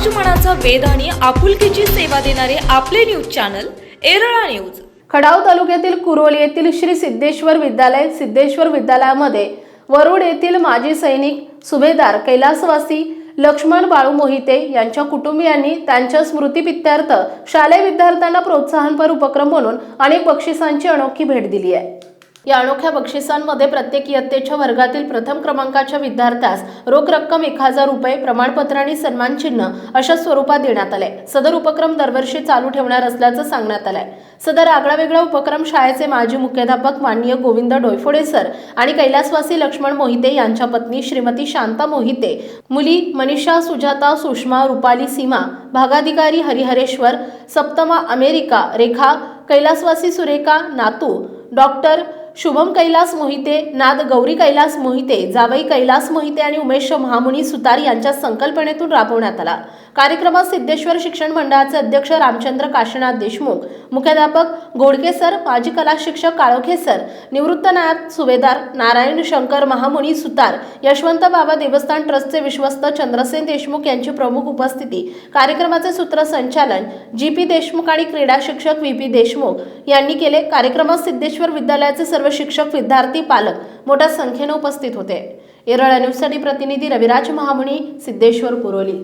समाज मनाचा आणि आपुलकीची सेवा देणारे आपले news channel Erala news. Khadav तालुक्यातील कुरोली येथील श्री सिद्धेश्वर विद्यालय सिद्धेश्वर विद्यालयामध्ये वरुड येथील माजी सैनिक सुभेदार कैलासवासी लक्ष्मण बाळू मोहिते यांच्या कुटुंबियांनी त्यांच्या स्मृतीपित्यार्थ शालेय विद्यार्थ्यांना प्रोत्साहनपर उपक्रम म्हणून अनेक बक्षिसांची अनोखी भेट दिली आहे. या अनोख्या बक्षिसांमध्ये प्रत्येक इयत्तेच्या वर्गातील प्रथम क्रमांकाच्या विद्यार्थ्यास रोख रक्कम एक हजार रुपये प्रमाणपत्र आणि सन्मान चिन्ह अशा स्वरूपात देण्यात आले सदर उपक्रम दरवर्षी चालू ठेवणार असल्याचं सांगण्यात आलंय. सदर आगळा वेगळा उपक्रम शाळेचे माजी मुख्याध्यापक माननीय गोविंद डोयफोडे सर आणि कैलासवासी लक्ष्मण मोहिते यांच्या पत्नी श्रीमती शांता मोहिते मुली मनीषा सुजाता सुषमा रुपाली सीमा भागाधिकारी हरिहरेश्वर सप्तमा अमेरिका रेखा कैलासवासी सुरेखा नातू डॉक्टर शुभम कैलास मोहिते नाद गौरी कैलास मोहिते जावई कैलास मोहिते आणि उमेश महामुनी सुतार यांच्या संकल्पनेतून राबवण्यात आला. कार्यक्रमात सिद्धेश्वर शिक्षण मंडळाचे अध्यक्ष रामचंद्र काशीनाथ देशमुख मुख्याध्यापक गोडके सर माजी कला शिक्षक काळोखे सर निवृत्त नायब सुभेदार नारायण शंकर महामुनी सुतार यशवंत बाबा देवस्थान ट्रस्टचे विश्वस्त चंद्रसेन देशमुख यांची प्रमुख उपस्थिती कार्यक्रमाचे सूत्रसंचालन जी पी देशमुख आणि क्रीडा शिक्षक व्ही पी देशमुख यांनी केले. कार्यक्रमात सिद्धेश्वर विद्यालयाचे सर्व शिक्षक विद्यार्थी पालक मोठ्या संख्येने उपस्थित होते. येरळा न्यूजसाठी प्रतिनिधी रविराज महामुनी सिद्धेश्वर पुरोली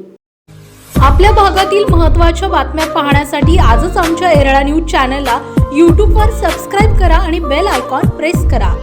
आपल्या भागातील महत्त्वाच्या बातम्या पाहण्यासाठी आजच आमच्या एरळा न्यूज चॅनलला यूट्यूबवर सबस्क्राईब करा आणि बेल आयकॉन प्रेस करा.